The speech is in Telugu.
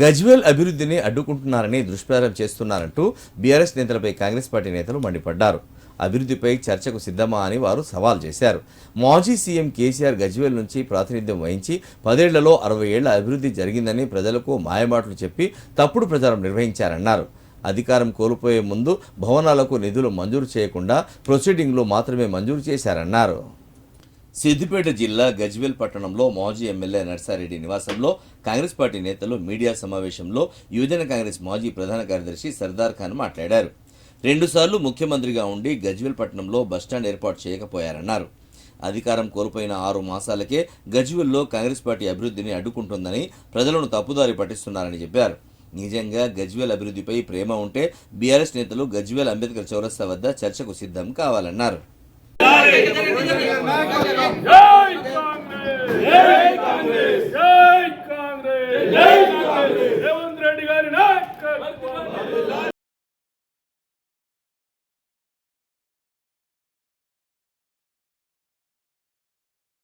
గజ్వేల్ అభివృద్ధిని అడ్డుకుంటున్నారని దుష్ప్రచారం చేస్తున్నారంటూ బీఆర్ఎస్ నేతలపై కాంగ్రెస్ పార్టీ నేతలు మండిపడ్డారు. అభివృద్ధిపై చర్చకు సిద్ధమా అని వారు సవాల్ చేశారు. మాజీ సీఎం కేసీఆర్ గజ్వేల్ నుంచి ప్రాతినిధ్యం వహించి పదేళ్ళలో అరవై ఏళ్ళ అభివృద్ధి జరిగిందని ప్రజలకు మాయమాటలు చెప్పి తప్పుడు ప్రచారం నిర్వహించారన్నారు. అధికారం కోల్పోయే ముందు భవనాలకు నిధులు మంజూరు చేయకుండా ప్రొసీడింగ్లు మాత్రమే మంజూరు చేశారన్నారు. సిద్దిపేట జిల్లా గజ్వేల్ పట్టణంలో మాజీ ఎమ్మెల్యే నర్సారెడ్డి నివాసంలో కాంగ్రెస్ పార్టీ నేతలు మీడియా సమావేశంలో యువజన కాంగ్రెస్ మాజీ ప్రధాన కార్యదర్శి సర్దార్ ఖాన్ మాట్లాడారు. రెండుసార్లు ముఖ్యమంత్రిగా ఉండి గజ్వేల్ పట్టణంలో బస్టాండ్ ఏర్పాటు చేయకపోయారన్నారు. అధికారం కోల్పోయిన ఆరు మాసాలకే గజ్వేల్లో కాంగ్రెస్ పార్టీ అభివృద్ధిని అడ్డుకుంటుందని ప్రజలను తప్పుదారి పట్టిస్తున్నారని చెప్పారు. నిజంగా గజ్వేల్ అభివృద్ధిపై ప్రేమ ఉంటే బీఆర్ఎస్ నేతలు గజ్వేల్ అంబేద్కర్ చౌరస్తా వద్ద చర్చకు సిద్ధం కావాలన్నారు.